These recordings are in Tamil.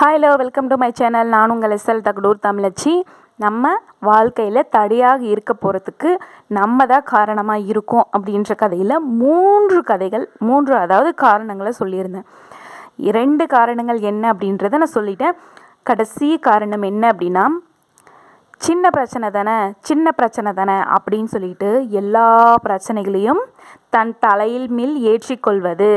Hello welcome to my channel நான் உங்கள் எஸ்எல் தகடூர் தமிழச்சி. நம்ம வாழ்க்கையில் தடையாக இருக்க போகிறதுக்கு நம்ம தான் காரணமாக இருக்கோம் அப்படின்ற கதையில் மூன்று கதைகள் மூன்று அதாவது காரணங்களை சொல்லியிருந்தேன். இரண்டு காரணங்கள் என்ன அப்படின்றத நான் சொல்லிட்டேன். கடைசி காரணம் என்ன அப்படின்னா சின்ன பிரச்சனை தானே சின்ன பிரச்சனை தானே அப்படின்னு சொல்லிட்டு எல்லா பிரச்சனைகளையும் தன் தலையில் மேல் ஏற்றிக்கொள்வது.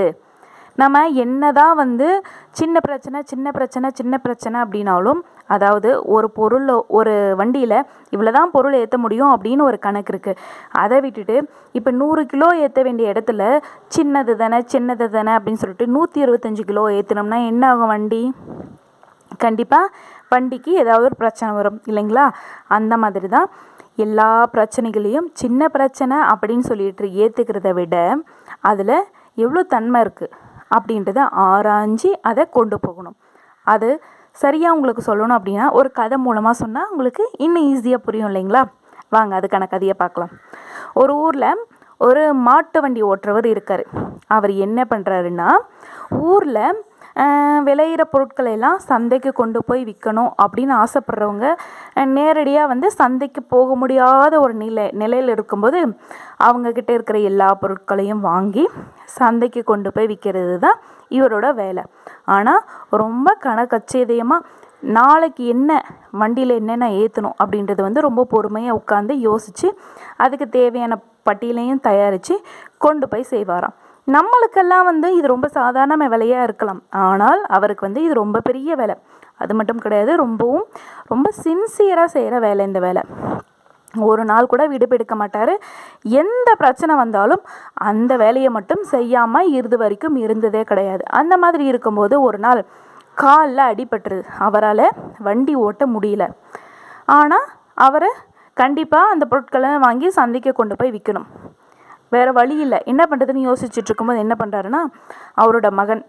நம்ம என்ன தான் வந்து சின்ன பிரச்சனை சின்ன பிரச்சனை சின்ன பிரச்சனை அப்படின்னாலும் அதாவது ஒரு பொருள் ஒரு வண்டியில் இவ்வளோ தான் பொருள் ஏற்ற முடியும் அப்படின்னு ஒரு கணக்கு இருக்குது அதை விட்டுட்டு இப்போ நூறு கிலோ ஏற்ற வேண்டிய இடத்துல சின்னது தானே சின்னது தானே அப்படின்னு சொல்லிட்டு நூற்றி இருபத்தஞ்சி கிலோ ஏற்றினோம்னா என்ன ஆகும் வண்டி? கண்டிப்பாக வண்டிக்கு ஏதாவது ஒரு பிரச்சனை வரும் இல்லைங்களா? அந்த மாதிரி தான் எல்லா பிரச்சனைகளையும் சின்ன பிரச்சனை அப்படின்னு சொல்லிட்டு ஏற்றுக்கிறத விட அதில் எவ்வளோ தன்மை இருக்குது அப்படின்றத ஆராய்ஞ்சி அதை கொண்டு போகணும். அது சரியாக உங்களுக்கு சொல்லணும் அப்படின்னா ஒரு கதை மூலமாக சொன்னால் உங்களுக்கு இன்னும் ஈஸியாக புரியும் இல்லைங்களா? வாங்க அதுக்கான கதையை பார்க்கலாம். ஒரு ஊரில் ஒரு மாட்டு வண்டி ஓட்டுறவர் இருக்கார். அவர் என்ன பண்ணுறாருன்னா ஊரில் விளையிற பொருட்களை எல்லாம் சந்தைக்கு கொண்டு போய் விற்கணும் அப்படின்னு ஆசைப்படுறவங்க நேரடியாக வந்து சந்தைக்கு போக முடியாத ஒரு நிலை நிலையில் இருக்கும்போது அவங்கக்கிட்ட இருக்கிற எல்லா பொருட்களையும் வாங்கி சந்தைக்கு கொண்டு போய் விற்கிறது தான் இவரோட வேலை. ஆனால் ரொம்ப கணக்கச்சேதயமாக நாளைக்கு என்ன வண்டியில் என்னென்ன ஏற்றணும் அப்படின்றது வந்து ரொம்ப பொறுமையாக உட்காந்து யோசித்து அதுக்கு தேவையான பட்டியலையும் தயாரித்து கொண்டு போய் செய்வாராம். நம்மளுக்கெல்லாம் வந்து இது ரொம்ப சாதாரண விலையாக இருக்கலாம். ஆனால் அவருக்கு வந்து இது ரொம்ப பெரிய வேலை. அது மட்டும் கிடையாது ரொம்பவும் ரொம்ப சின்சியராக செய்கிற வேலை இந்த வேலை. ஒரு நாள் கூட விடுபெடுக்க மாட்டார். எந்த பிரச்சனை வந்தாலும் அந்த வேலையை மட்டும் செய்யாமல் இருது வரைக்கும் இருந்ததே கிடையாது. அந்த மாதிரி இருக்கும்போது ஒரு நாள் காலில் அடிபட்டுருது. அவரால் வண்டி ஓட்ட முடியல. ஆனால் அவரை கண்டிப்பாக அந்த பொருட்களை வாங்கி சந்தைக்கு கொண்டு போய் விற்கணும் வேறு வழி இல்லை. என்ன பண்ணுறதுன்னு யோசிச்சுட்டு இருக்கும்போது என்ன பண்ணுறாருன்னா அவரோட மகன்.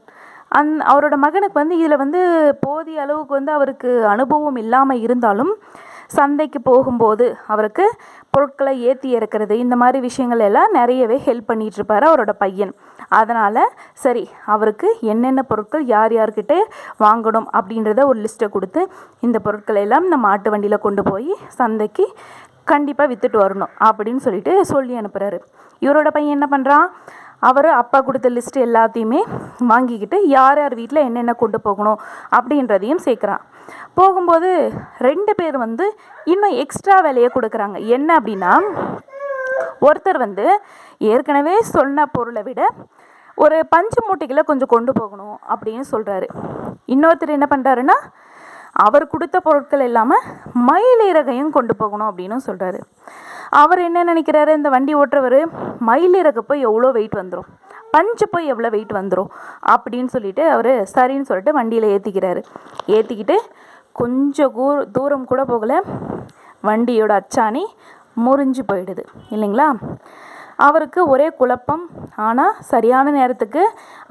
அந் அவரோட மகனுக்கு வந்து இதில் வந்து போதிய அளவுக்கு வந்து அவருக்கு அனுபவம் இல்லாமல் இருந்தாலும் சந்தைக்கு போகும்போது அவருக்கு பொருட்களை ஏற்றி இறக்கிறது இந்த மாதிரி விஷயங்கள் எல்லாம் நிறையவே ஹெல்ப் பண்ணிகிட்ருப்பார் அவரோட பையன். அதனால் சரி அவருக்கு என்னென்ன பொருட்கள் யார் யார்கிட்ட வாங்கணும் அப்படின்றத ஒரு லிஸ்ட்டை கொடுத்து இந்த பொருட்களை எல்லாம் நம்ம மாட்டு வண்டியில் கொண்டு போய் சந்தைக்கு கண்டிப்பாக விற்றுட்டு வரணும் அப்படின்னு சொல்லிட்டு சொல்லி அனுப்புகிறாரு இவரோட பையன் என்ன பண்ணுறான் அவர் அப்பா கொடுத்த லிஸ்ட் எல்லாத்தையுமே வாங்கிக்கிட்டு யார் யார் வீட்டில் என்னென்ன கொண்டு போகணும் அப்படின்றதையும் சேர்க்குறான் போகும்போது ரெண்டு பேர் வந்து இன்னும் எக்ஸ்ட்ரா வேலையை கொடுக்குறாங்க. என்ன அப்படின்னா ஒருத்தர் வந்து ஏற்கனவே சொன்ன பொருளை விட ஒரு பஞ்சு மூட்டைகளை கொஞ்சம் கொண்டு போகணும் அப்படின்னு சொல்கிறாரு இன்னொருத்தர் என்ன பண்ணுறாருன்னா அவர் கொடுத்த பொருட்கள் இல்லாமல் மயிலிறகையும் கொண்டு போகணும் அப்படின்னு சொல்கிறாரு அவர் என்ன நினைக்கிறாரு? இந்த வண்டி ஓட்டுறவர் மயிலிறகு போய் எவ்வளோ வெயிட் வந்துடும் பஞ்சு போய் எவ்வளோ வெயிட் வந்துடும் அப்படின்னு சொல்லிட்டு அவர் சரின்னு சொல்லிட்டு வண்டியில் ஏற்றிக்கிறாரு ஏற்றிக்கிட்டு கொஞ்சம் கூ தூரம் கூட போகலை. வண்டியோட அச்சாணி முறிஞ்சு போயிடுது. இல்லைங்களா? அவருக்கு ஒரே குழப்பம். ஆனால் சரியான நேரத்துக்கு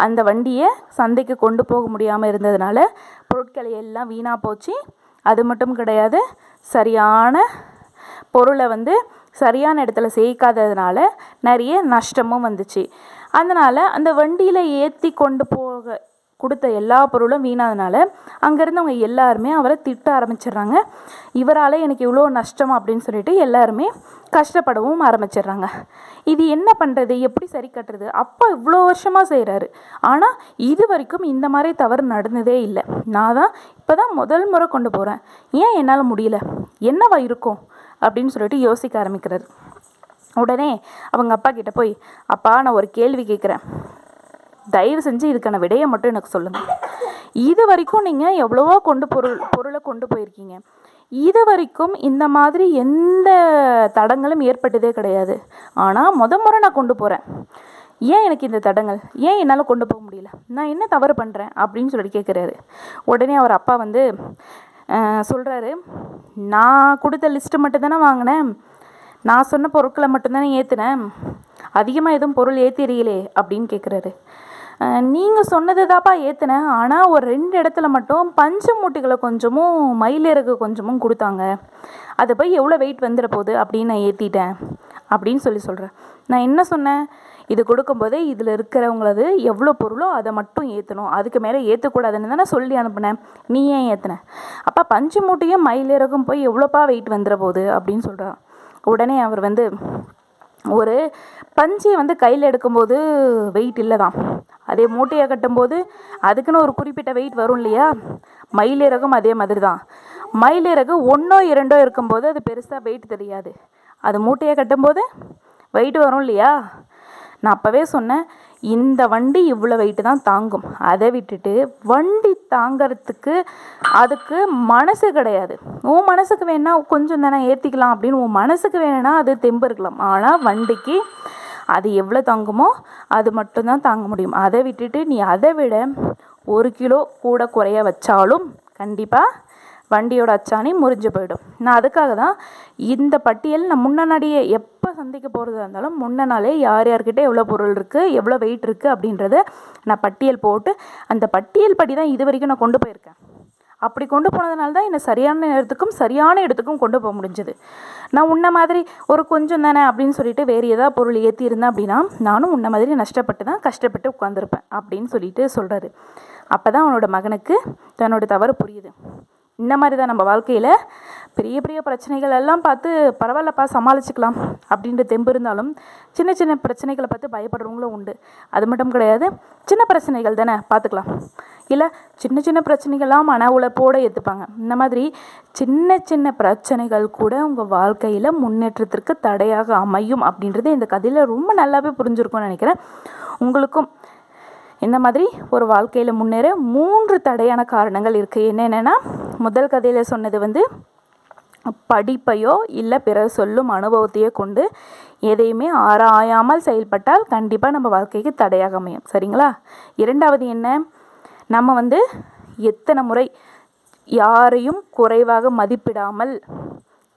அந்த வண்டியை சந்தைக்கு கொண்டு போக முடியாமல் இருந்ததுனால பொருட்களை எல்லாம் வீணாக போச்சு. அது மட்டும் கிடையாது சரியான பொருளை வந்து சரியான இடத்துல சேர்க்காததுனால நிறைய நஷ்டமும் வந்துச்சு. அதனால் அந்த வண்டியில் ஏற்றி கொண்டு போக கொடுத்த எல்லா பொருளும் வீணாதனால அங்கேருந்து அவங்க எல்லாருமே அவரை திட்ட ஆரம்பிச்சிடுறாங்க. இவரால் எனக்கு இவ்வளோ நஷ்டம் அப்படின்னு சொல்லிட்டு எல்லாருமே கஷ்டப்படவும் ஆரம்பிச்சிடுறாங்க. இது என்ன பண்ணுறது எப்படி சரி கட்டுறது? அப்பா இவ்வளோ வருஷமாக செய்கிறாரு ஆனால் இது வரைக்கும் இந்த மாதிரி தவறு நடந்ததே இல்லை. நான் தான் இப்போ தான் முதல் முறை கொண்டு போகிறேன் ஏன் என்னால் முடியல? என்னவா இருக்கும்? அப்படின்னு சொல்லிட்டு யோசிக்க ஆரம்பிக்கிறாரு. உடனே அவங்க அப்பா கிட்ட போய் அப்பா நான் ஒரு கேள்வி கேட்குறேன் தயவு செஞ்சு இதுக்கான விடையை மட்டும் எனக்கு சொல்லுங்கள் இது வரைக்கும் நீங்கள் எவ்வளவோ கொண்டு பொருள் பொருளை கொண்டு போயிருக்கீங்க. இது வரைக்கும் இந்த மாதிரி எந்த தடங்களும் ஏற்பட்டதே கிடையாது. ஆனால் முத முறை நான் கொண்டு போகிறேன் ஏன் எனக்கு இந்த தடங்கள்? ஏன் என்னால் கொண்டு போக முடியல? நான் என்ன தவறு பண்ணுறேன் அப்படின்னு சொல்லிட்டு கேட்குறாரு உடனே அவர் அப்பா வந்து சொல்கிறாரு நான் கொடுத்த லிஸ்ட்டு மட்டும் தானே வாங்கினேன். நான் சொன்ன பொருட்களை மட்டும்தானே ஏற்றுனேன் அதிகமாக எதுவும் பொருள் ஏற்றிறீங்களே அப்படின்னு கேட்குறாரு நீங்கள் சொன்னது தாப்பா ஏற்றுனேன் ஆனால் ஒரு ரெண்டு இடத்துல மட்டும் பஞ்சு மூட்டைகளை கொஞ்சமும் மயிலிறகு கொஞ்சமும் கொடுத்தாங்க. அது போய் எவ்வளோ வெயிட் வந்துட போகுது அப்படின்னு நான் ஏற்றிட்டேன் அப்படின்னு சொல்லி சொல்கிறேன் நான் என்ன சொன்னேன்? இது கொடுக்கும்போதே இதில் இருக்கிறவங்களது எவ்வளோ பொருளோ அதை மட்டும் ஏற்றணும் அதுக்கு மேலே ஏற்றக்கூடாதுன்னு தானே சொல்லி அனுப்புனேன். நீ ஏன் ஏற்றின அப்போ பஞ்சு மூட்டையும் மயிலிறகும் போய் எவ்வளோப்பா வெயிட் வந்துட போகுது அப்படின்னு சொல்கிறான் உடனே அவர் வந்து ஒரு பஞ்சியை வந்து கையில் எடுக்கும்போது வெயிட் இல்லை தான் அதே மூட்டையை கட்டும்போது அதுக்குன்னு ஒரு குறிப்பிட்ட வெயிட் வரும் இல்லையா? மயிலிறகும் அதே மாதிரி தான் மயிலிறகு ஒன்றோ இரண்டோ இருக்கும்போது அது பெருசாக வெயிட் தெரியாது. அது மூட்டையை கட்டும்போது வெயிட் வரும் இல்லையா? நான் அப்போவே சொன்னேன் இந்த வண்டி இவ்வளோ வெயிட்டு தான் தாங்கும். அதை விட்டுட்டு வண்டி தாங்கிறதுக்கு அதுக்கு மனசு கிடையாது. உன் மனசுக்கு வேணால் கொஞ்சம் தானே ஏற்றிக்கலாம் அப்படின்னு உன் மனசுக்கு வேணும்னா அது தெம்பு இருக்கலாம். ஆனால் வண்டிக்கு அது எவ்வளோ தங்குமோ அது மட்டும்தான் தாங்க முடியும். அதை விட்டுட்டு நீ அதை விட ஒரு கிலோ கூட குறைய வச்சாலும் கண்டிப்பாக வண்டியோட அச்சாணி முறிஞ்சு போயிடும். நான் அதுக்காக தான் இந்த பட்டியல் நான் முன்னாடியே எப்போ சந்திக்க போகிறதா இருந்தாலும் முன்ன நாளே யார் யார்கிட்ட எவ்வளோ பொருள் இருக்குது எவ்வளோ வெயிட் இருக்குது அப்படின்றத நான் பட்டியல் போட்டு அந்த பட்டியல் படி தான் இது வரைக்கும் நான் கொண்டு போயிருக்கேன். அப்படி கொண்டு போனதுனால தான் என்னை சரியான நேரத்துக்கும் சரியான இடத்துக்கும் கொண்டு போக முடிஞ்சது. நான் உன்ன மாதிரி ஒரு கொஞ்சம் தானே அப்படின்னு சொல்லிட்டு வேறு ஏதாவது பொருள் ஏற்றியிருந்தேன் அப்படின்னா நானும் உன்ன மாதிரி நஷ்டப்பட்டு தான் கஷ்டப்பட்டு உட்காந்துருப்பேன் அப்படின்னு சொல்லிட்டு சொல்கிறாரு அப்போ தான் அவனோட மகனுக்கு தன்னோட தவறு புரியுது. இந்த மாதிரி தான் நம்ம வாழ்க்கையில் பெரிய பெரிய பிரச்சனைகள் எல்லாம் பார்த்து பரவாயில்லப்பா சமாளிச்சுக்கலாம் அப்படின்ற தெம்பு இருந்தாலும் சின்ன சின்ன பிரச்சனைகளை பார்த்து பயப்படுறவங்களும் உண்டு. அது மட்டும் கிடையாது சின்ன பிரச்சனைகள் தானே பார்த்துக்கலாம். இல்லை சின்ன சின்ன பிரச்சனைகள்லாம் மன உழைப்போடு ஏற்றுப்பாங்க இந்த மாதிரி சின்ன சின்ன பிரச்சனைகள் கூட உங்கள் வாழ்க்கையில் முன்னேற்றத்திற்கு தடையாக அமையும் அப்படின்றது இந்த கதையில் ரொம்ப நல்லாவே புரிஞ்சிருக்கும்னு நினைக்கிறேன். உங்களுக்கும் இந்த மாதிரி ஒரு வாழ்க்கையில் முன்னேற மூன்று தடையான காரணங்கள் இருக்குது என்னென்னா முதல் கதையில் சொன்னது வந்து படிப்பையோ இல்லை பிறர் சொல்லும் அனுபவத்தையோ கொண்டு எதையுமே ஆராயாமல் செயல்பட்டால் கண்டிப்பாக நம்ம வாழ்க்கைக்கு தடையாக அமையும். சரிங்களா? இரண்டாவது என்ன? நம்ம வந்து எத்தனை முறை யாரையும் குறைவாக மதிப்பிடாமல்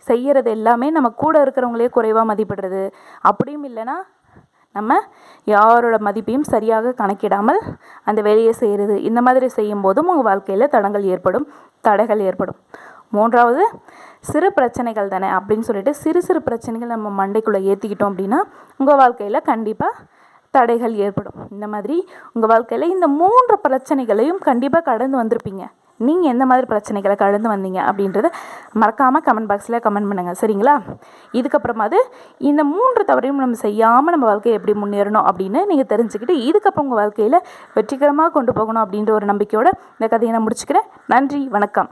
செய்கிறது எல்லாமே நம்ம கூட இருக்கிறவங்களே குறைவாக மதிப்பிடுறது. அப்படியும் இல்லைன்னா நம்ம யாரோட மதிப்பையும் சரியாக கணக்கிடாமல் அந்த வேலையை செய்கிறது இந்த மாதிரி செய்யும் போதும் உங்கள் வாழ்க்கையில் தடங்கள் ஏற்படும் தடைகள் ஏற்படும். மூன்றாவது சிறு பிரச்சனைகள் தானே அப்படின்னு சொல்லிட்டு சிறு சிறு பிரச்சனைகள் நம்ம மண்டைக்குள்ளே ஏற்றிக்கிட்டோம் அப்படின்னா உங்கள் வாழ்க்கையில் கண்டிப்பாக தடைகள் ஏற்படும். இந்த மாதிரி உங்கள் வாழ்க்கையில் இந்த மூன்று பிரச்சனைகளையும் கண்டிப்பாக கடந்து வந்திருப்பீங்க. நீங்கள் எந்த மாதிரி பிரச்சனைகளை கடந்து வந்தீங்க அப்படின்றத மறக்காமல் கமெண்ட் பாக்ஸில் கமெண்ட் பண்ணுங்கள் சரிங்களா? இதுக்கப்புறமாவது இந்த மூன்று தவறையும் நம்ம செய்யாமல் நம்ம வாழ்க்கையை எப்படி முன்னேறணும் அப்படின்னு நீங்கள் தெரிஞ்சுக்கிட்டு இதுக்கப்புறம் உங்கள் வாழ்க்கையில் வெற்றிகரமாக கொண்டு போகணும் அப்படின்ற ஒரு நம்பிக்கையோடு இந்த கதையை நான் முடிச்சுக்கிறேன். நன்றி வணக்கம்.